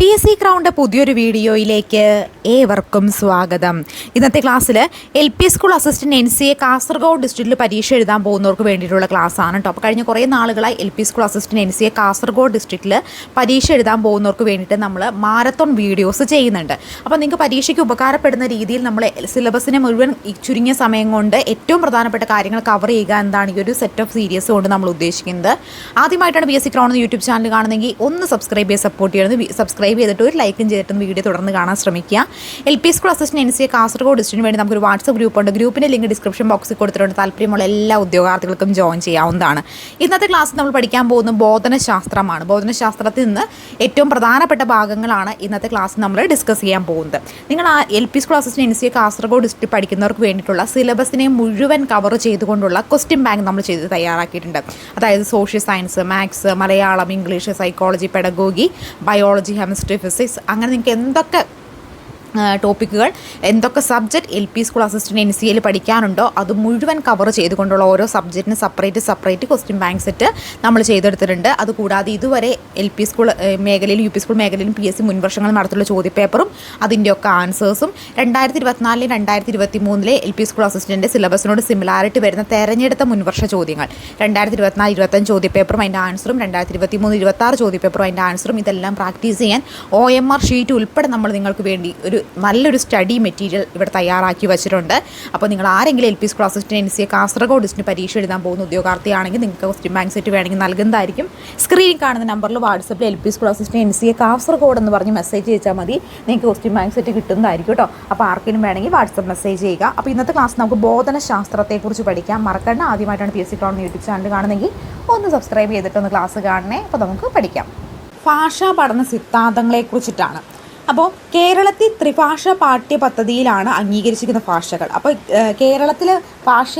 P S C crowned പുതിയൊരു വീഡിയോയിലേക്ക് ഏവർക്കും സ്വാഗതം. ഇന്നത്തെ ക്ലാസ്സിൽ L P school assistant N C A Kasaragod ഡിസ്ട്രിക്റ്റിൽ പരീക്ഷ എഴുതാൻ പോകുന്നവർക്ക് വേണ്ടിയിട്ടുള്ള ക്ലാസ്സാണ് കേട്ടോ അപ്പോൾ കഴിഞ്ഞ കുറേ നാളുകളായി L P school assistant N C A Kasaragod ഡിസ്ട്രിക്റ്റിൽ പരീക്ഷ എഴുതാൻ പോകുന്നവർക്ക് വേണ്ടിയിട്ട് നമ്മൾ മാരത്തോൺ വീഡിയോസ് ചെയ്യുന്നുണ്ട്. അപ്പോൾ നിങ്ങൾക്ക് പരീക്ഷയ്ക്ക് ഉപകാരപ്പെടുന്ന രീതിയിൽ നമ്മൾ സിലബസിനെ മുഴുവൻ ചുരുങ്ങിയ സമയം കൊണ്ട് ഏറ്റവും പ്രധാനപ്പെട്ട കാര്യങ്ങൾ കവർ ചെയ്യുക എന്താണ് ഈ ഒരു സെറ്റ് ഓഫ് സീരീസ് കൊണ്ട് നമ്മൾ ഉദ്ദേശിക്കുന്നത്. ആദ്യമായിട്ടാണ് B S C crown YouTube channel കാണുന്നെങ്കിൽ ഒന്ന് സബ്സ്ക്രൈബ് ചെയ്ത് സപ്പോർട്ട് ചെയ്യണം. സബ്സ്ക്രൈബ് ചെയ്തിട്ട് ഒരു ലൈക്കും ചെയ്തിട്ടും വീഡിയോ തുടർന്ന് കാണാൻ ശ്രമിക്കുക. L P school assistant N C Kasaragod ഡിസ്ട്രിക്റ്റിന് വേണ്ടി നമുക്കൊരു വാട്സപ്പ് ഗ്രൂപ്പ് ഉണ്ട്. ഗ്രൂപ്പിന്റെ ലിങ്ക് ഡിസ്ക്രിപ്ഷൻ ബോക്സിൽ കൊടുത്തിട്ടുണ്ട്. താല്പര്യമുള്ള എല്ലാ ഉദ്യോഗാർത്ഥികൾക്കും ജോയിൻ ചെയ്യാവുന്നതാണ്. ഇന്നത്തെ ക്ലാസ്സിൽ നമ്മൾ പഠിക്കാൻ പോകുന്ന ബോധനശാസ്ത്രമാണ്. ബോധനശാസ്ത്രത്തിൽ നിന്ന് ഏറ്റവും പ്രധാനപ്പെട്ട ഭാഗങ്ങളാണ് ഇന്നത്തെ ക്ലാസ് നമ്മൾ ഡിസ്കസ് ചെയ്യാൻ പോകുന്നത്. നിങ്ങൾ ആ L P school assistant N C Kasaragod district പഠിക്കുന്നവർക്ക് വേണ്ടിയിട്ടുള്ള സിലബസിനെ മുഴുവൻ കവർ ചെയ്തുകൊണ്ടുള്ള ക്വസ്റ്റ്യൻ ബാങ്ക് നമ്മൾ ചെയ്ത് തയ്യാറാക്കിയിട്ടുണ്ട്. അതായത് social science maths Malayalam English psychology pedagogy biology physics അങ്ങനെ നിങ്ങൾക്ക് എന്തൊക്കെ ടോപ്പിക്കുകൾ എന്തൊക്കെ subject L P school assistant N C എയിൽ പഠിക്കാനുണ്ടോ അത് മുഴുവൻ കവർ ചെയ്തുകൊണ്ടുള്ള ഓരോ സബ്ജക്റ്റിന് separate separate question bank set നമ്മൾ ചെയ്തെടുത്തിട്ടുണ്ട്. അതുകൂടാതെ ഇതുവരെ എൽ പി സ്കൂൾ മേഖലയിൽ യു പി സ്കൂൾ മേഖലയിലും പി എസ് സി മുൻവർഷങ്ങൾ നടത്തിയുള്ള ചോദ്യപേപ്പറും അതിന്റെയൊക്കെ ആൻസേഴ്സും രണ്ടായിരത്തി ഇരുപത്തിനാലിലെ രണ്ടായിരത്തി ഇരുപത്തി മൂന്നിലെ എൽ പി സ്കൂൾ അസിസ്റ്റന്റ് സിലബസിനോട് സിമിലാരിറ്റി വരുന്ന തെരഞ്ഞെടുത്ത മുൻവർഷ ചോദ്യങ്ങൾ. രണ്ടായിരത്തി ഇരുപത്തിനാല് ഇരുപത്തഞ്ച് ചോദ്യപേപ്പറും അതിന്റെ ആൻസറും രണ്ടായിരത്തി ഇരുപത്തി മൂന്ന് ഇരുപത്താറ് ചോദ്യപേപ്പറും അതിന്റെ ആൻസറും ഇതെല്ലാം പ്രാക്ടീസ് ചെയ്യാൻ ഒ എം ആർ ഷീറ്റ് ഉൾപ്പെടെ നമ്മൾ നിങ്ങൾക്ക് വേണ്ടി ഒരു നല്ലൊരു സ്റ്റഡി മെറ്റീരിയൽ ഇവിടെ തയ്യാറാക്കി വെച്ചിട്ടുണ്ട്. അപ്പോൾ നിങ്ങൾ ആരെങ്കിലും L P school assistant N C A Kasaragod ഡിസ്റ്റിന് പരീക്ഷ എഴുതാൻ പോകുന്ന ഉദ്യോഗാർത്ഥിയാണെങ്കിൽ നിങ്ങൾക്ക് ക്വസ്റ്റ്യൻ ബാങ്ക് സെറ്റ് വേണമെങ്കിൽ നൽകുന്നതായിരിക്കും. സ്ക്രീനിൽ കാണുന്ന നമ്പറിൽ വാട്സപ്പിൽ L P school assistant N C A Kasaragod എന്ന് പറഞ്ഞ് മെസ്സേജ് ചെയ്താൽ മതി. നിങ്ങൾക്ക് ക്വസ്റ്റ്യൻ ബാങ്ക് സെറ്റ് കിട്ടുന്നതായിരിക്കും കേട്ടോ. അപ്പോൾ ആർക്കെങ്കിലും വേണമെങ്കിൽ വാട്സപ്പ് മെസ്സേജ് ചെയ്യുക. അപ്പോൾ ഇന്നത്തെ ക്ലാസ് നമുക്ക് ബോധനശാസ്ത്രത്തെക്കുറിച്ച് പഠിക്കാം. മറക്കണ്ട. ആദ്യമായിട്ടാണ് P S C crown YouTube channel കാണുന്നെങ്കിൽ ഒന്ന് സബ്സ്ക്രൈബ് ചെയ്തിട്ടൊന്ന് ക്ലാസ് കാണണേ. അപ്പോൾ നമുക്ക് പഠിക്കാം. ഭാഷാ പഠന സിദ്ധാന്തങ്ങളെക്കുറിച്ചിട്ടാണ്. അപ്പോൾ കേരളത്തിൽ ത്രിഭാഷ പാഠ്യ പദ്ധതിയിലാണ് അംഗീകരിച്ചിരിക്കുന്ന ഭാഷകൾ. അപ്പോൾ കേരളത്തിൽ ഭാഷ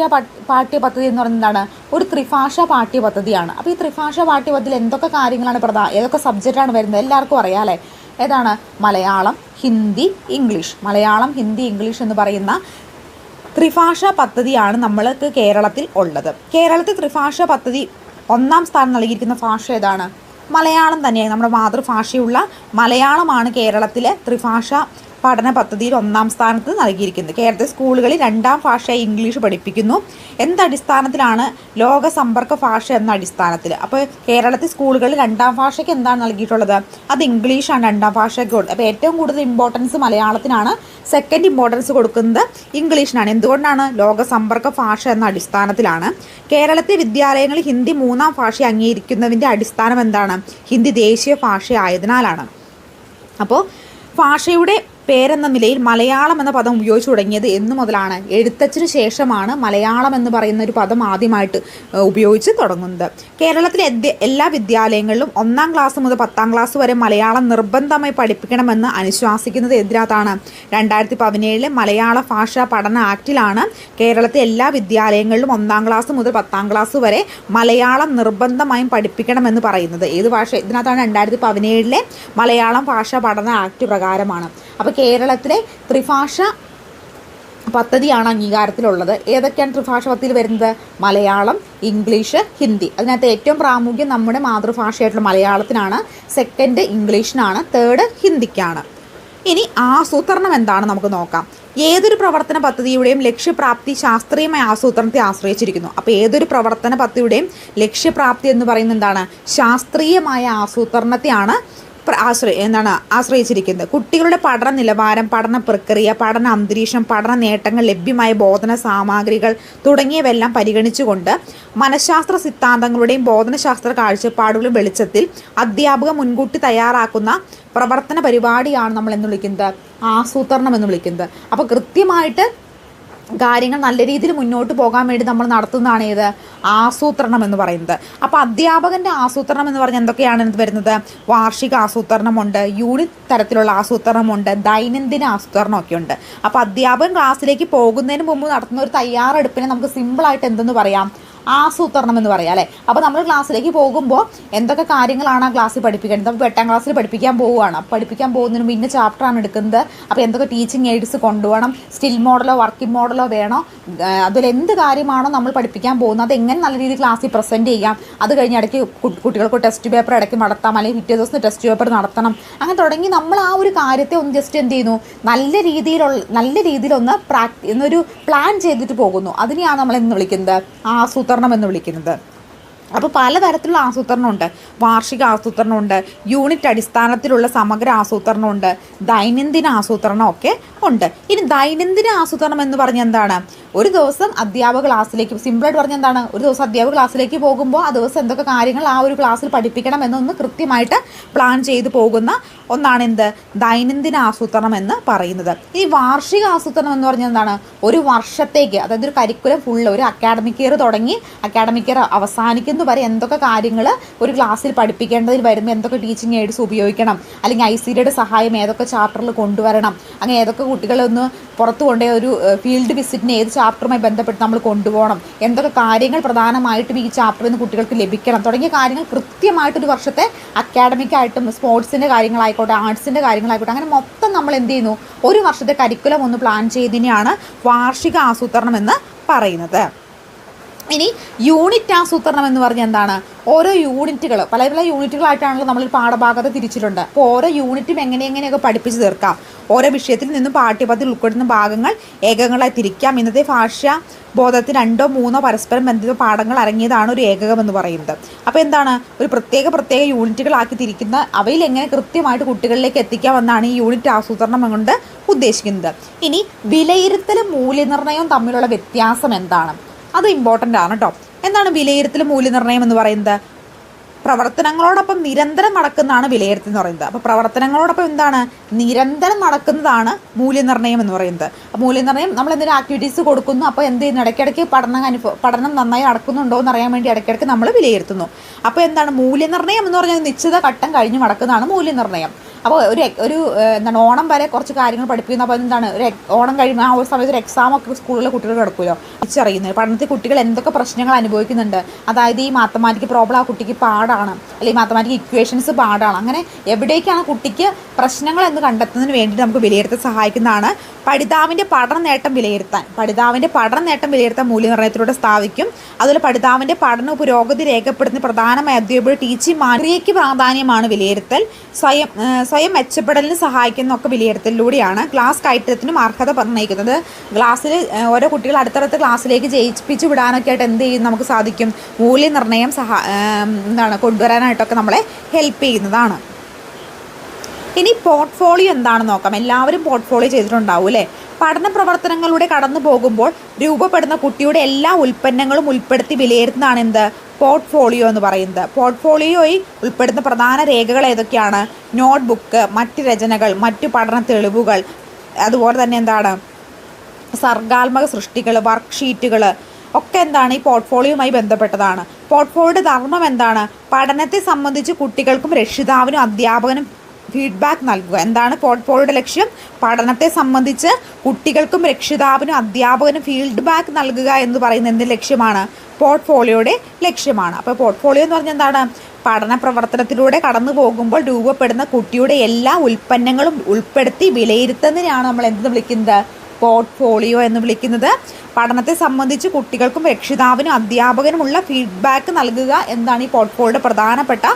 പാഠ്യ പദ്ധതി എന്ന് പറയുന്നത് എന്താണ്? ഒരു ത്രിഭാഷ പാഠ്യ പദ്ധതിയാണ് അപ്പോൾ ഈ ത്രിഭാഷ പാഠ്യ പദ്ധതിയിൽ എന്തൊക്കെ കാര്യങ്ങളാണ് പ്രധാന ഏതൊക്കെ സബ്ജക്റ്റാണ് വരുന്നത്? എല്ലാവർക്കും അറിയാം അല്ലേ? ഏതാണ്? മലയാളം ഹിന്ദി ഇംഗ്ലീഷ്. മലയാളം ഹിന്ദി ഇംഗ്ലീഷ് എന്ന് പറയുന്ന ത്രിഭാഷ പദ്ധതിയാണ് നമ്മൾക്ക് കേരളത്തിൽ ഉള്ളത്. കേരളത്തിൽ ത്രിഭാഷ പദ്ധതി ഒന്നാം സ്ഥാനം നൽകിയിരിക്കുന്ന ഭാഷ ഏതാണ്? മലയാളം തന്നെയാണ്. നമ്മുടെ മാതൃഭാഷയുള്ള മലയാളമാണ് കേരളത്തിലെ ത്രിഭാഷ പഠന പദ്ധതിയിൽ ഒന്നാം സ്ഥാനത്ത് നൽകിയിരിക്കുന്നത് കേരളത്തിലെ സ്കൂളുകളിൽ രണ്ടാം ഭാഷയായി ഇംഗ്ലീഷ് പഠിപ്പിക്കുന്നു. എന്തടിസ്ഥാനത്തിലാണ് ലോക സമ്പർക്ക ഭാഷ എന്ന അടിസ്ഥാനത്തിൽ? അപ്പോൾ കേരളത്തിൽ സ്കൂളുകളിൽ രണ്ടാം ഭാഷയ്ക്ക് എന്താണ് നൽകിയിട്ടുള്ളത്? അത് ഇംഗ്ലീഷാണ് രണ്ടാം ഭാഷയ്ക്ക് കൊടുത്തത് അപ്പോൾ ഏറ്റവും കൂടുതൽ ഇമ്പോർട്ടൻസ് മലയാളത്തിനാണ് സെക്കൻഡ് ഇമ്പോർട്ടൻസ് കൊടുക്കുന്നത് ഇംഗ്ലീഷിനാണ്. എന്തുകൊണ്ടാണ് ലോക സമ്പർക്ക ഭാഷ എന്ന അടിസ്ഥാനത്തിലാണ്? കേരളത്തിലെ വിദ്യാലയങ്ങളിൽ ഹിന്ദി മൂന്നാം ഭാഷ അംഗീകരിക്കുന്നതിന്റെ അടിസ്ഥാനം എന്താണ്? ഹിന്ദി ദേശീയ ഭാഷ ആയതിനാലാണ് അപ്പോൾ ഭാഷയുടെ പേരെന്ന നിലയിൽ മലയാളം എന്ന പദം ഉപയോഗിച്ചു തുടങ്ങിയത് എന്നു മുതലാണ്. എഴുത്തച്ഛന് ശേഷമാണ് മലയാളം എന്ന് പറയുന്ന ഒരു പദം ആദ്യമായിട്ട് ഉപയോഗിച്ച് തുടങ്ങുന്നത്. കേരളത്തിലെ എല്ലാ വിദ്യാലയങ്ങളിലും ഒന്നാം ക്ലാസ് മുതൽ പത്താം ക്ലാസ് വരെ മലയാളം നിർബന്ധമായി പഠിപ്പിക്കണമെന്ന് അനുശാസിക്കുന്നത് എന്തിനകത്താണ്? രണ്ടായിരത്തി പതിനേഴിലെ മലയാള ഭാഷാ പഠന ആക്റ്റിലാണ് കേരളത്തിലെ എല്ലാ വിദ്യാലയങ്ങളിലും ഒന്നാം ക്ലാസ് മുതൽ പത്താം ക്ലാസ് വരെ മലയാളം നിർബന്ധമായും പഠിപ്പിക്കണമെന്ന് പറയുന്നത്. ഏത് ഭാഷ? ഇതിനകത്താണ് രണ്ടായിരത്തി പതിനേഴിലെ മലയാളം ഭാഷാ പഠന ആക്ട് പ്രകാരമാണ്. അപ്പോൾ കേരളത്തിലെ ത്രിഭാഷ പദ്ധതിയാണ് അംഗീകാരത്തിലുള്ളത്. ഏതൊക്കെയാണ് ത്രിഭാഷ പദ്ധതിയിൽ വരുന്നത്? മലയാളം ഇംഗ്ലീഷ് ഹിന്ദി. അതിനകത്ത് ഏറ്റവും പ്രാമുഖ്യം നമ്മുടെ മാതൃഭാഷയായിട്ടുള്ള മലയാളത്തിനാണ്. Second ഇംഗ്ലീഷിനാണ് third ഹിന്ദിക്കാണ്. ഇനി ആസൂത്രണം എന്താണ് നമുക്ക് നോക്കാം. ഏതൊരു പ്രവർത്തന പദ്ധതിയുടെയും ലക്ഷ്യപ്രാപ്തി ശാസ്ത്രീയമായ ആസൂത്രണത്തെ ആശ്രയിച്ചിരിക്കുന്നു. അപ്പോൾ ഏതൊരു പ്രവർത്തന പദ്ധതിയുടെയും ലക്ഷ്യപ്രാപ്തി എന്ന് പറയുന്നത് എന്താണ്? ശാസ്ത്രീയമായ ആസൂത്രണത്തെയാണ് ആശ്രയ എന്താണ് ആശ്രയിച്ചിരിക്കുന്നത്. കുട്ടികളുടെ പഠന നിലവാരം പഠന പ്രക്രിയ പഠന അന്തരീക്ഷം പഠന നേട്ടങ്ങൾ ലഭ്യമായ ബോധന സാമഗ്രികൾ തുടങ്ങിയവയെല്ലാം പരിഗണിച്ചുകൊണ്ട് മനഃശാസ്ത്ര സിദ്ധാന്തങ്ങളുടെയും ബോധനശാസ്ത്ര കാഴ്ചപ്പാടുകളും വെളിച്ചത്തിൽ അധ്യാപക മുൻകൂട്ടി തയ്യാറാക്കുന്ന പ്രവർത്തന പരിപാടിയാണ് നമ്മൾ എന്ന് വിളിക്കുന്നത്. ആസൂത്രണം എന്ന് വിളിക്കുന്നത്. അപ്പോൾ കൃത്യമായിട്ട് കാര്യങ്ങൾ നല്ല രീതിയിൽ മുന്നോട്ട് പോകാൻ വേണ്ടി നമ്മൾ നടത്തുന്നതാണ് ഏത് ആസൂത്രണം എന്ന് പറയുന്നത്. അപ്പോൾ അധ്യാപകന്റെ ആസൂത്രണം എന്ന് പറഞ്ഞാൽ എന്തൊക്കെയാണ് വരുന്നത്? വാർഷിക ആസൂത്രണമുണ്ട് യൂണിറ്റ് തരത്തിലുള്ള ആസൂത്രണമുണ്ട് ദൈനംദിന ആസൂത്രണമൊക്കെ ഉണ്ട് അപ്പോൾ അധ്യാപകൻ ക്ലാസ്സിലേക്ക് പോകുന്നതിന് മുമ്പ് നടത്തുന്ന ഒരു തയ്യാറെടുപ്പിനെ നമുക്ക് സിമ്പിളായിട്ട് എന്തെന്ന് പറയാം? ആസൂത്രണം എന്ന് പറയാം അല്ലേ? അപ്പോൾ നമ്മൾ ക്ലാസ്സിലേക്ക് പോകുമ്പോൾ എന്തൊക്കെ കാര്യങ്ങളാണ് ആ ക്ലാസ്സിൽ പഠിപ്പിക്കേണ്ടത്? അപ്പോൾ എട്ടാം ക്ലാസ്സിൽ പഠിപ്പിക്കാൻ പോവുകയാണ്. പഠിപ്പിക്കാൻ പോകുന്നതിന് മുമ്പ് ഇന്ന ചാപ്റ്ററാണ് എടുക്കുന്നത്. അപ്പോൾ എന്തൊക്കെ ടീച്ചിങ് എയ്ഡ്സ് കൊണ്ടുപോകണം? സ്റ്റിൽ മോഡലോ വർക്കിംഗ് മോഡലോ വേണോ? അതിൽ എന്ത് കാര്യമാണോ നമ്മൾ പഠിപ്പിക്കാൻ പോകുന്നത്? അത് എങ്ങനെ നല്ല രീതിയിൽ ക്ലാസ്സിൽ പ്രസന്റ് ചെയ്യാം? അത് കഴിഞ്ഞ് ഇടയ്ക്ക് കുട്ടികൾക്ക് ടെസ്റ്റ് പേപ്പർ ഇടയ്ക്ക് നടത്താം അല്ലെങ്കിൽ പിറ്റേ ദിവസം ടെസ്റ്റ് പേപ്പർ നടത്തണം. അങ്ങനെ തുടങ്ങി നമ്മൾ ആ ഒരു കാര്യത്തെ ഒന്ന് ജസ്റ്റ് എന്ത് ചെയ്യുന്നു? നല്ല രീതിയിലുള്ള നല്ല രീതിയിലൊന്ന് പ്രാക് എന്നൊരു പ്ലാൻ ചെയ്തിട്ട് പോകുന്നു. അതിനെയാണ് നമ്മൾ എന്ന് വിളിക്കുന്നത്. ആസൂത്രണം എന്ന് വിളിക്കുന്നത്. അപ്പോൾ പലതരത്തിലുള്ള ആസൂത്രണമുണ്ട്. വാർഷിക ആസൂത്രണമുണ്ട്. യൂണിറ്റ് അടിസ്ഥാനത്തിലുള്ള സമഗ്ര ആസൂത്രണമുണ്ട്. ദൈനംദിന ആസൂത്രണമൊക്കെ ഉണ്ട്. ഇനി ദൈനംദിന ആസൂത്രണം എന്ന് പറഞ്ഞാൽ എന്താണ്? ഒരു ദിവസം അധ്യാപക ക്ലാസ്സിലേക്ക് സിമ്പിളായിട്ട് പറഞ്ഞാൽ എന്താണ്? ഒരു ദിവസം അധ്യാപക ക്ലാസ്സിലേക്ക് പോകുമ്പോൾ ആ ദിവസം എന്തൊക്കെ കാര്യങ്ങൾ ആ ഒരു ക്ലാസ്സിൽ പഠിപ്പിക്കണം എന്നൊന്ന് കൃത്യമായിട്ട് പ്ലാൻ ചെയ്ത് പോകുന്ന ഒന്നാണ് എന്ത്? ദൈനംദിന ആസൂത്രണം എന്ന് പറയുന്നത്. ഈ വാർഷിക ആസൂത്രണം എന്ന് പറഞ്ഞാൽ എന്താണ്? ഒരു വർഷത്തേക്ക് അതായത് ഒരു കരിക്കുലം ഫുള്ള് ഒരു അക്കാഡമിക് ഇയർ തുടങ്ങി അക്കാഡമിക് ഇയർ അവസാനിക്കുന്ന വരെ എന്തൊക്കെ കാര്യങ്ങൾ ഒരു ക്ലാസ്സിൽ പഠിപ്പിക്കേണ്ടതിൽ വരുമ്പോൾ എന്തൊക്കെ ടീച്ചിങ് എയ്ഡ്സ് ഉപയോഗിക്കണം? അല്ലെങ്കിൽ ഐ സി ഡിയുടെ സഹായം ഏതൊക്കെ ചാപ്റ്ററിൽ കൊണ്ടുവരണം? അങ്ങനെ ഏതൊക്കെ കുട്ടികളൊന്ന് പുറത്ത് കൊണ്ടുപോയി ഒരു ഫീൽഡ് വിസിറ്റിന് ഏത് ചാപ്റ്ററുമായി ബന്ധപ്പെട്ട് നമ്മൾ കൊണ്ടുപോകണം? എന്തൊക്കെ കാര്യങ്ങൾ പ്രധാനമായിട്ടും ഈ ചാപ്റ്ററിൽ നിന്ന് കുട്ടികൾക്ക് ലഭിക്കണം? തുടങ്ങിയ കാര്യങ്ങൾ കൃത്യമായിട്ടൊരു വർഷത്തെ അക്കാഡമിക് ആയിട്ടും സ്പോർട്സിന്റെ കാര്യങ്ങളായിക്കോട്ടെ ആർട്സിന്റെ കാര്യങ്ങളായിക്കോട്ടെ അങ്ങനെ മൊത്തം നമ്മൾ എന്ത് ചെയ്യുന്നു? ഒരു വർഷത്തെ കരിക്കുലം ഒന്ന് പ്ലാൻ ചെയ്തതിനെയാണ് വാർഷിക ആസൂത്രണം എന്ന് പറയുന്നത്. ഇനി യൂണിറ്റ് ആസൂത്രണം എന്ന് പറഞ്ഞാൽ എന്താണ്? ഓരോ യൂണിറ്റുകൾ പല പല യൂണിറ്റുകളായിട്ടാണല്ലോ നമ്മൾ പാഠഭാഗത്ത് തിരിച്ചിട്ടുണ്ട്. അപ്പോൾ ഓരോ യൂണിറ്റും എങ്ങനെ എങ്ങനെയൊക്കെ പഠിപ്പിച്ച് തീർക്കാം? ഓരോ വിഷയത്തിൽ നിന്നും പാഠ്യപദ്ധതി ഉൾപ്പെടുന്ന ഭാഗങ്ങൾ ഏകങ്ങളായി തിരിക്കാം. ഇന്നത്തെ ഭാഷ ബോധത്തിൽ രണ്ടോ മൂന്നോ പരസ്പരം ബന്ധിത പാഠങ്ങൾ അടങ്ങിയതാണ് ഒരു എന്ന് പറയുന്നത്. അപ്പോൾ എന്താണ്? ഒരു പ്രത്യേക പ്രത്യേക യൂണിറ്റുകളാക്കി തിരിക്കുന്ന അവയിൽ എങ്ങനെ കൃത്യമായിട്ട് കുട്ടികളിലേക്ക് എത്തിക്കാമെന്നാണ് ഈ യൂണിറ്റ് ആസൂത്രണം കൊണ്ട് ഉദ്ദേശിക്കുന്നത്. ഇനി വിലയിരുത്തലും മൂല്യനിർണയവും തമ്മിലുള്ള വ്യത്യാസം എന്താണ്? അത് ഇമ്പോർട്ടന്റ് ആണ് കേട്ടോ എന്താണ് വിലയിരുത്തൽ മൂല്യനിർണയം എന്ന് പറയുന്നത്? പ്രവർത്തനങ്ങളോടൊപ്പം നിരന്തരം നടക്കുന്നതാണ് വിലയിരുത്തൽ എന്ന് പറയുന്നത്. അപ്പോൾ പ്രവർത്തനങ്ങളോടൊപ്പം എന്താണ്? നിരന്തരം നടക്കുന്നതാണ് മൂല്യനിർണയം എന്ന് പറയുന്നത്. അപ്പോൾ മൂല്യനിർണയം നമ്മൾ എന്തെങ്കിലും ആക്ടിവിറ്റീസ് കൊടുക്കുന്നു? അപ്പോൾ എന്ത് ചെയ്യുന്നു? ഇടയ്ക്കിടയ്ക്ക് പഠനം അനുഭവ പഠനം നന്നായി നടക്കുന്നുണ്ടോ എന്ന് അറിയാൻ വേണ്ടി ഇടയ്ക്കിടയ്ക്ക് നമ്മൾ വിലയിരുത്തുന്നു. അപ്പോൾ എന്താണ്? മൂല്യനിർണയം എന്ന് പറഞ്ഞാൽ നിശ്ചിത ഘട്ടം കഴിഞ്ഞ് നടക്കുന്നതാണ് മൂല്യനിർണയം. അപ്പോൾ ഒരു ഒരു എന്താണ് ഓണം വരെ കുറച്ച് കാര്യങ്ങൾ പഠിപ്പിക്കുന്ന. അപ്പോൾ എന്താണ് ഒരു ഓണം കഴിയുന്ന ആ ഒരു സമയത്ത് ഒരു എക്സാം ഒക്കെ സ്കൂളിലെ കുട്ടികൾ കിടക്കുമല്ലോ തിരിച്ചറിയുന്നത്. പഠനത്തിൽ കുട്ടികൾ എന്തൊക്കെ പ്രശ്നങ്ങൾ അനുഭവിക്കുന്നുണ്ട്? അതായത് ഈ മാത്തമാറ്റിക് പ്രോബ്ലം ആ കുട്ടിക്ക് പാടാണ്. അല്ലെങ്കിൽ മാത്തമാറ്റിക് ഇക്വേഷൻസ് പാടാണ്. അങ്ങനെ എവിടേക്കാണ് കുട്ടിക്ക് പ്രശ്നങ്ങൾ എന്ന് കണ്ടെത്തുന്നതിന് വേണ്ടി നമുക്ക് വിലയിരുത്താൻ സഹായിക്കുന്നതാണ്. പഠിതാവിന്റെ പഠന നേട്ടം വിലയിരുത്താൻ. പഠിതാവിന്റെ പഠന നേട്ടം വിലയിരുത്താൻ മൂല്യനിർണയത്തിലൂടെ സ്ഥാപിക്കും. അതുപോലെ പഠിതാവിന്റെ പഠന പുരോഗതി രേഖപ്പെടുത്തുന്ന പ്രധാനമായ അധ്യാപക ടീച്ചിങ് മാതൃകയ്ക്ക് പ്രാധാന്യമാണ് വിലയിരുത്തൽ. സ്വയം സ്വയം മെച്ചപ്പെടലിന് സഹായിക്കുന്ന ഒക്കെ വിലയിരുത്തലിലൂടെയാണ് ക്ലാസ് കയറ്റത്തിനും അർഹത നിർണയിക്കുന്നത് ക്ലാസ്സിൽ ഓരോ കുട്ടികൾ അടുത്തടുത്ത ക്ലാസ്സിലേക്ക് ജയിപ്പിച്ച് വിടാനൊക്കെ ആയിട്ട് എന്ത് ചെയ്യും നമുക്ക് സാധിക്കും? മൂല്യനിർണയം സഹാ എന്താണ് കൊണ്ടുവരാനായിട്ടൊക്കെ നമ്മളെ ഹെൽപ്പ് ചെയ്യുന്നതാണ്. ഇനി പോർട്ട്ഫോളിയോ എന്താണെന്ന് നോക്കാം. എല്ലാവരും പോർട്ട്ഫോളിയോ ചെയ്തിട്ടുണ്ടാവും അല്ലേ? പഠന പ്രവർത്തനങ്ങളിലൂടെ കടന്നു പോകുമ്പോൾ രൂപപ്പെടുന്ന കുട്ടിയുടെ എല്ലാ ഉൽപ്പന്നങ്ങളും ഉൾപ്പെടുത്തി വിലയിരുത്തുന്നതാണ് എന്ത് പോർട്ട്ഫോളിയോ എന്ന് പറയുന്നത്. പോർട്ട്ഫോളിയോയിൽ ഉൾപ്പെടുന്ന പ്രധാന രേഖകൾ ഏതൊക്കെയാണ്? നോട്ട് ബുക്ക് മറ്റ് രചനകൾ മറ്റു പഠന തെളിവുകൾ അതുപോലെ തന്നെ എന്താണ്? സർഗാത്മക സൃഷ്ടികൾ വർക്ക്ഷീറ്റുകൾ ഒക്കെ എന്താണ് ഈ പോർട്ട്ഫോളിയോയുമായി ബന്ധപ്പെട്ടതാണ്. പോർട്ട്ഫോളിയോയുടെ ധർമ്മം എന്താണ്? പഠനത്തെ സംബന്ധിച്ച് കുട്ടികൾക്കും രക്ഷിതാവിനും അധ്യാപകനും ഫീഡ്ബാക്ക് നൽകുക. എന്താണ് പോർട്ട്ഫോളിയോയുടെ ലക്ഷ്യം? പഠനത്തെ സംബന്ധിച്ച് കുട്ടികൾക്കും രക്ഷിതാവിനും അധ്യാപകനും ഫീഡ്ബാക്ക് നൽകുക എന്ന് പറയുന്ന എന്ത് ലക്ഷ്യമാണ്? പോർട്ട്ഫോളിയോയുടെ ലക്ഷ്യമാണ്. അപ്പോൾ പോർട്ട്ഫോളിയോ എന്ന് പറഞ്ഞാൽ എന്താണ്? പഠന പ്രവർത്തനത്തിലൂടെ കടന്നു പോകുമ്പോൾ രൂപപ്പെടുന്ന കുട്ടിയുടെ എല്ലാ ഉൽപ്പന്നങ്ങളും ഉൾപ്പെടുത്തി വിലയിരുത്തുന്നതിനാണ് നമ്മൾ എന്ത് വിളിക്കുന്നത്? പോർട്ട്ഫോളിയോ എന്ന് വിളിക്കുന്നത്. പഠനത്തെ സംബന്ധിച്ച് കുട്ടികൾക്കും രക്ഷിതാവിനും അധ്യാപകനുമുള്ള ഫീഡ്ബാക്ക് നൽകുക. എന്താണ് ഈ പോർട്ട്ഫോളിയോയുടെ പ്രധാനപ്പെട്ട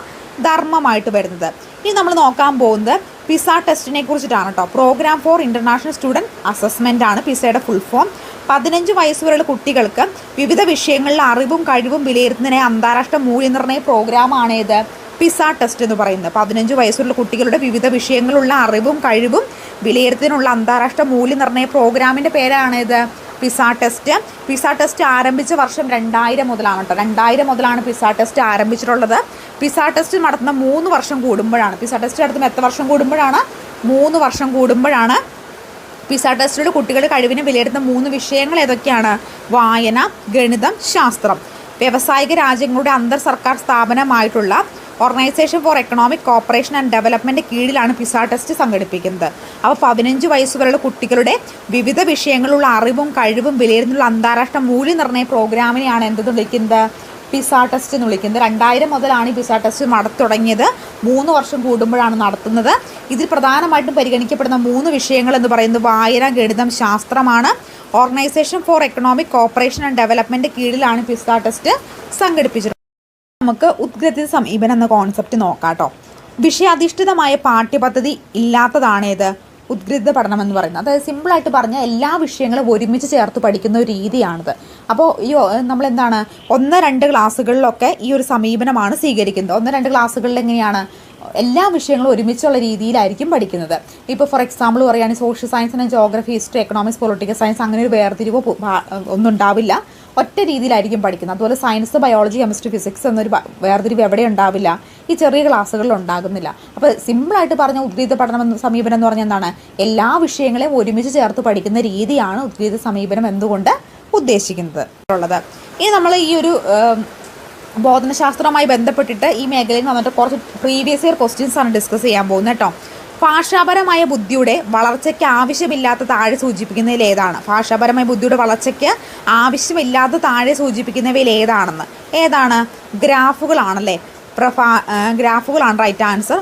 ധർമ്മമായിട്ട് വരുന്നത്. ഇനി നമ്മൾ നോക്കാൻ പോകുന്നത് പിസ ടെസ്റ്റിനെ കുറിച്ചിട്ടാണ് കേട്ടോ programme for international student assessment ആണ് പിസയുടെ ഫുൾ ഫോം പതിനഞ്ച് വയസ്സ് വരെയുള്ള കുട്ടികൾക്ക് വിവിധ വിഷയങ്ങളിലെ അറിവും കഴിവും വിലയിരുത്തുന്നതിനെ അന്താരാഷ്ട്ര മൂല്യനിർണയ പ്രോഗ്രാമാണ് ഏത് പിസ ടെസ്റ്റ് എന്ന് പറയുന്നത്. പതിനഞ്ച് വയസ്സുള്ള കുട്ടികളുടെ വിവിധ വിഷയങ്ങളുള്ള അറിവും കഴിവും വിലയിരുത്തുന്നതിനുള്ള അന്താരാഷ്ട്ര മൂല്യനിർണയ പ്രോഗ്രാമിന്റെ പേരാണ് ഇത്. Pizza test. പിസ ടെസ്റ്റ് ആരംഭിച്ച വർഷം രണ്ടായിരം മുതലാണ് കേട്ടോ. രണ്ടായിരം മുതലാണ് പിസ ടെസ്റ്റ് ആരംഭിച്ചിട്ടുള്ളത്. പിസ ടെസ്റ്റ് നടത്തുന്ന മൂന്ന് വർഷം കൂടുമ്പോഴാണ്. പിസ ടെസ്റ്റ് നടത്തുന്ന എത്ര വർഷം കൂടുമ്പോഴാണ്? മൂന്ന് വർഷം കൂടുമ്പോഴാണ് പിസ ടെസ്റ്റിൽ കുട്ടികളുടെ കഴിവിനെ വിലയിരുത്തുന്ന മൂന്ന് വിഷയങ്ങൾ ഏതൊക്കെയാണ്? വായന ഗണിതം ശാസ്ത്രം. വ്യാവസായിക രാജ്യങ്ങളുടെ അന്തർ സർക്കാർ സ്ഥാപനമായിട്ടുള്ള organisation for economic cooperation and development കീഴിലാണ് പിസ ടെസ്റ്റ് സംഘടിപ്പിക്കുന്നത്. അപ്പോൾ പതിനഞ്ച് വയസ്സുവരെയുള്ള കുട്ടികളുടെ വിവിധ വിഷയങ്ങളുള്ള അറിവും കഴിവും വിലയിരുന്നുള്ള അന്താരാഷ്ട്ര മൂല്യനിർണയ പ്രോഗ്രാമിനെയാണ് എന്ത് വിളിക്കുന്നത്? പിസ ടെസ്റ്റ് എന്ന് വിളിക്കുന്നത്. രണ്ടായിരം മുതലാണ് ഈ പിസ ടെസ്റ്റ് നടത്തുടങ്ങിയത് മൂന്ന് വർഷം കൂടുമ്പോഴാണ് നടത്തുന്നത്. ഇതിൽ പ്രധാനമായിട്ടും പരിഗണിക്കപ്പെടുന്ന മൂന്ന് വിഷയങ്ങൾ എന്ന് പറയുന്നത് വായന ഗണിതം ശാസ്ത്രമാണ്. Organisation for economic cooperation and development കീഴിലാണ് പിസ ടെസ്റ്റ് സംഘടിപ്പിച്ചിട്ടുള്ളത്. നമുക്ക് ഉദ്ഗ്രഥിത സമീപനം എന്ന കോൺസെപ്റ്റ് നോക്കാം കേട്ടോ വിഷയാധിഷ്ഠിതമായ പാഠ്യപദ്ധതി ഇല്ലാത്തതാണേത് ഉദ്ഗ്രഥിത പഠനം എന്ന് പറയുന്നത്. അതായത് സിമ്പിളായിട്ട് പറഞ്ഞാൽ എല്ലാ വിഷയങ്ങളും ഒരുമിച്ച് ചേർത്ത് പഠിക്കുന്ന ഒരു രീതിയാണിത്. അപ്പോൾ ഈ നമ്മളെന്താണ്? ഒന്ന് രണ്ട് ക്ലാസ്സുകളിലൊക്കെ ഈ ഒരു സമീപനമാണ് സ്വീകരിക്കുന്നത്. ഒന്ന് രണ്ട് ക്ലാസ്സുകളിൽ എങ്ങനെയാണ്? എല്ലാ വിഷയങ്ങളും ഒരുമിച്ചുള്ള രീതിയിലായിരിക്കും പഠിക്കുന്നത്. ഇപ്പോൾ ഫോർ എക്സാമ്പിൾ പറയുകയാണെങ്കിൽ social science and geography history economics political science അങ്ങനെ ഒരു വേർതിരിവ് ഒന്നും ഉണ്ടാവില്ല ഒറ്റ രീതിയിലായിരിക്കും പഠിക്കുന്നത്. അതുപോലെ സയൻസ് ബയോളജി കെമിസ്ട്രി ഫിസിക്സ് എന്നൊരു വേർതിരിവ് എവിടെ ഉണ്ടാവില്ല. ഈ ചെറിയ ക്ലാസ്സുകളിൽ ഉണ്ടാകുന്നില്ല. അപ്പോൾ സിമ്പിളായിട്ട് പറഞ്ഞ ഉദ്ഗീത പഠനം എന്ന സമീപനം എന്ന് പറഞ്ഞാൽ എന്താണ്? എല്ലാ വിഷയങ്ങളെയും ഒരുമിച്ച് ചേർത്ത് പഠിക്കുന്ന രീതിയാണ് ഉദ്ഗീത സമീപനം എന്തുകൊണ്ട് ഉദ്ദേശിക്കുന്നത് ഉള്ളത്. ഇനി നമ്മൾ ഈ ഒരു ബോധനശാസ്ത്രവുമായി ബന്ധപ്പെട്ടിട്ട് ഈ മേഖലയിൽ വന്നിട്ട് കുറച്ച് പ്രീവിയസ് ഇയർ ക്വസ്റ്റ്യൻസ് ആണ് ഡിസ്കസ് ചെയ്യാൻ പോകുന്നത് കേട്ടോ. ഭാഷാപരമായ ബുദ്ധിയുടെ വളർച്ചയ്ക്ക് ആവശ്യമില്ലാത്ത താഴെ സൂചിപ്പിക്കുന്നതിൽ ഏതാണ്? ഭാഷാപരമായ ബുദ്ധിയുടെ വളർച്ചയ്ക്ക് ആവശ്യമില്ലാത്ത താഴെ സൂചിപ്പിക്കുന്നവയിൽ ഏതാണെന്ന്? ഏതാണ്? ഗ്രാഫുകളാണല്ലേ? പ്രഭാ ഗ്രാഫുകളാണ് റൈറ്റ് ആൻസർ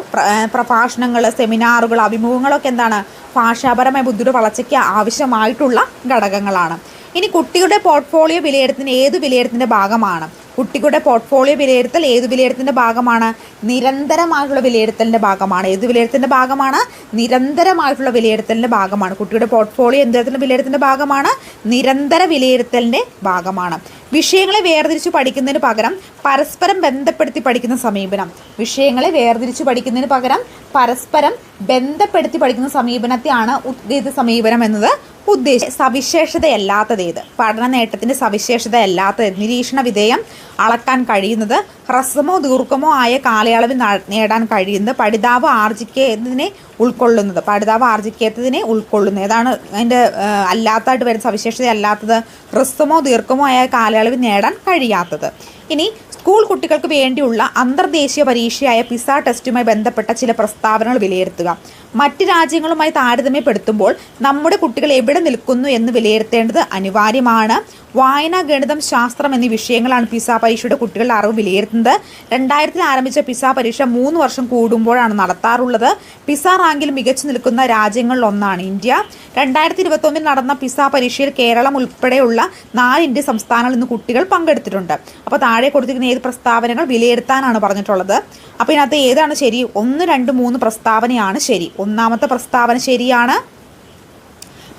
പ്രഭാഷണങ്ങൾ സെമിനാറുകൾ അഭിമുഖങ്ങളൊക്കെ എന്താണ്? ഭാഷാപരമായ ബുദ്ധിയുടെ വളർച്ചയ്ക്ക് ആവശ്യമായിട്ടുള്ള ഘടകങ്ങളാണ്. ഇനി കുട്ടിയുടെ പോർട്ട്ഫോളിയോ വിലയിരുത്തുന്ന ഏത് വിലയിരുത്തിന്റെ ഭാഗമാണ്? കുട്ടികളുടെ പോർട്ട്ഫോളിയോ വിലയിരുത്തൽ ഏത് വിലയിരുത്തലിന്റെ ഭാഗമാണ്? നിരന്തരമായിട്ടുള്ള വിലയിരുത്തലിന്റെ ഭാഗമാണ്. ഏത് വിലയിരുത്തലിന്റെ ഭാഗമാണ്? നിരന്തരമായിട്ടുള്ള വിലയിരുത്തലിന്റെ ഭാഗമാണ്. കുട്ടിയുടെ പോർട്ട്ഫോളിയോ എന്ത് തരത്തിലുള്ള വിലയിരുത്തലിന്റെ ഭാഗമാണ്? നിരന്തര വിലയിരുത്തലിന്റെ ഭാഗമാണ്. വിഷയങ്ങളെ വേർതിരിച്ച് പഠിക്കുന്നതിന് പകരം പരസ്പരം ബന്ധപ്പെടുത്തി പഠിക്കുന്ന സമീപനം. വിഷയങ്ങളെ വേർതിരിച്ച് പഠിക്കുന്നതിന് പകരം പരസ്പരം ബന്ധപ്പെടുത്തി പഠിക്കുന്ന സമീപനത്തെയാണ് ഉദ്ഗീത സമീപനം എന്നത്. ഉദ്ദേശ സവിശേഷതയല്ലാത്തത് ഏത്? പഠന നേട്ടത്തിന്റെ സവിശേഷതയല്ലാത്തത് നിരീക്ഷണ വിധേയം അളക്കാൻ കഴിയുന്നത് ഹ്രസ്വമോ ദീർഘമോ ആയ കാലയളവിൽ നേടാൻ കഴിയുന്നത് പഠിതാവ് ആർജിക്കുന്നതിനെ ഉൾക്കൊള്ളുന്നത് പഠിതാവ് ആർജിക്കാത്തതിനെ ഉൾക്കൊള്ളുന്നത്. ഏതാണ് അതിന്റെ അല്ലാത്തതായിട്ട് വരുന്ന സവിശേഷത അല്ലാത്തത് ഹ്രസ്വമോ ദീർഘമോ ആയ കാലയളവിൽ നേടാൻ കഴിയാത്തത്. ഇനി സ്കൂൾ കുട്ടികൾക്ക് വേണ്ടിയുള്ള അന്തർദേശീയ പരീക്ഷയായ പിസ ടെസ്റ്റുമായി ബന്ധപ്പെട്ട ചില പ്രസ്താവനകൾ വിലയിരുത്തുക. മറ്റ് രാജ്യങ്ങളുമായി താരതമ്യപ്പെടുത്തുമ്പോൾ നമ്മുടെ കുട്ടികൾ എവിടെ നിൽക്കുന്നു എന്ന് വിലയിരുത്തേണ്ടത് അനിവാര്യമാണ്. വായന ഗണിതം ശാസ്ത്രം എന്നീ വിഷയങ്ങളാണ് പിസ പരീക്ഷയുടെ കുട്ടികളുടെ അറിവ് വിലയിരുത്തുന്നത്. രണ്ടായിരത്തിൽ ആരംഭിച്ച പിസ പരീക്ഷ മൂന്ന് വർഷം കൂടുമ്പോഴാണ് നടത്താറുള്ളത്. പിസ റാങ്കിൽ മികച്ചു നിൽക്കുന്ന രാജ്യങ്ങളിൽ ഒന്നാണ് ഇന്ത്യ. രണ്ടായിരത്തി ഇരുപത്തൊന്നിൽ നടന്ന പിസ പരീക്ഷയിൽ കേരളം ഉൾപ്പെടെയുള്ള നാല് ഇന്ത്യ സംസ്ഥാനങ്ങളിൽ നിന്ന് കുട്ടികൾ പങ്കെടുത്തിട്ടുണ്ട്. അപ്പോൾ താഴെ കൊടുത്തിരിക്കുന്ന ഏത് പ്രസ്താവനകൾ വിലയിരുത്താനാണ് പറഞ്ഞിട്ടുള്ളത്? അപ്പോൾ ഇതിനകത്ത് ഏതാണ് ശരി? ഒന്ന് രണ്ട് മൂന്ന് പ്രസ്താവനയാണ് ശരി. ഒന്നാമത്തെ പ്രസ്താവന ശരിയാണ്.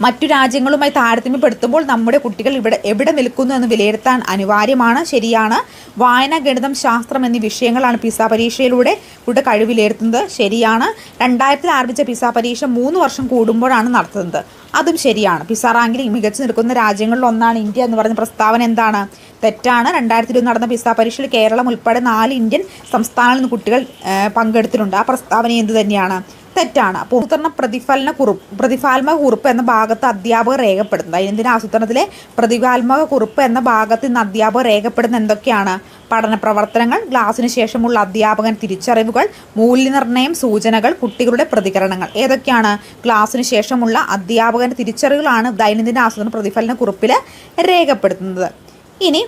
മറ്റു രാജ്യങ്ങളുമായി താരതമ്യപ്പെടുത്തുമ്പോൾ നമ്മുടെ കുട്ടികൾ ഇവിടെ എവിടെ നിൽക്കുന്നു എന്ന് വിലയിരുത്താൻ അനിവാര്യമാണ് ശരിയാണ്. വായന ഗണിതം ശാസ്ത്രം എന്നീ വിഷയങ്ങളാണ് പിസ പരീക്ഷയിലൂടെ ഇവിടെ കഴിവ് വിലയിരുത്തുന്നത് ശരിയാണ്. രണ്ടായിരത്തിൽ ആരംഭിച്ച പിസ പരീക്ഷ മൂന്ന് വർഷം കൂടുമ്പോഴാണ് നടത്തുന്നത്. അതും ശരിയാണ്. പിസ റാങ്കിൽ മികച്ചു നിൽക്കുന്ന രാജ്യങ്ങളിൽ ഒന്നാണ് ഇന്ത്യ എന്ന് പറഞ്ഞ പ്രസ്താവന എന്താണ്? തെറ്റാണ്. രണ്ടായിരത്തി ഇരുപത് നടന്ന പിസ പരീക്ഷയിൽ കേരളം ഉൾപ്പെടെ നാല് ഇന്ത്യൻ സംസ്ഥാനങ്ങളിൽ നിന്ന് കുട്ടികൾ പങ്കെടുത്തിട്ടുണ്ട്. ആ പ്രസ്താവന എന്ത് തന്നെയാണ് തെറ്റാണ്. അപ്പോൾ ആസൂത്രണ പ്രതിഫലന കുറിപ്പ് പ്രതിഫാത്മക കുറിപ്പ് എന്ന ഭാഗത്ത് അധ്യാപകർ രേഖപ്പെടുത്തുന്നത്. ദൈനംദിന ആസൂത്രണത്തിലെ പ്രതിഫാത്മക കുറിപ്പ് എന്ന ഭാഗത്ത് നിന്ന് അധ്യാപകർ രേഖപ്പെടുന്ന എന്തൊക്കെയാണ്? പഠന പ്രവർത്തനങ്ങൾ ക്ലാസ്സിന് ശേഷമുള്ള അധ്യാപകൻ തിരിച്ചറിവുകൾ മൂല്യനിർണയം സൂചനകൾ കുട്ടികളുടെ പ്രതികരണങ്ങൾ. ഏതൊക്കെയാണ് ക്ലാസ്സിന് ശേഷമുള്ള അധ്യാപകൻ തിരിച്ചറിവുകളാണ് ദൈനംദിന ആസൂത്രണ പ്രതിഫലന കുറിപ്പിൽ രേഖപ്പെടുത്തുന്നത്. ഇനി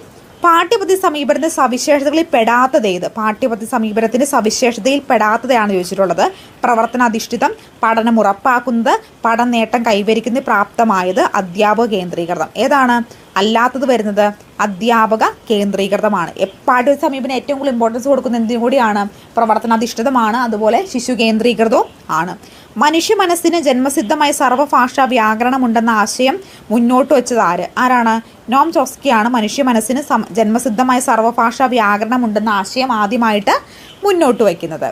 പാഠ്യപദ്ധതി സമീപനത്തിന്റെ സവിശേഷതകളിൽ പെടാത്തത് ഏത്? പാഠ്യപദ്ധതി സമീപനത്തിന്റെ സവിശേഷതയിൽ പെടാത്തതാണ് ചോദിച്ചിട്ടുള്ളത്. പ്രവർത്തനാധിഷ്ഠിതം പഠനം ഉറപ്പാക്കുന്നത് പഠന നേട്ടം കൈവരിക്കുന്നതിന് പ്രാപ്തമായത് അധ്യാപക കേന്ദ്രീകൃതം. ഏതാണ്? അല്ലാത്തത് വരുന്നത് അധ്യാപക കേന്ദ്രീകൃതമാണ്. പാഠ്യപദ്ധതി സമീപനം ഏറ്റവും കൂടുതൽ ഇമ്പോർട്ടൻസ് കൊടുക്കുന്ന എന്തിനും കൂടിയാണ് പ്രവർത്തനാധിഷ്ഠിതമാണ് അതുപോലെ ശിശു കേന്ദ്രീകൃതവും ആണ്. മനുഷ്യ മനസ്സിന് ജന്മസിദ്ധമായ സർവഭാഷാ വ്യാകരണമുണ്ടെന്ന ആശയം മുന്നോട്ട് വെച്ചത് ആര്? ആരാണ്? നോം ചോസ്കിയാണ് മനുഷ്യ മനസ്സിന് ജന്മസിദ്ധമായ സർവഭാഷാ വ്യാകരണമുണ്ടെന്ന ആശയം ആദ്യമായിട്ട് മുന്നോട്ട് വയ്ക്കുന്നത്.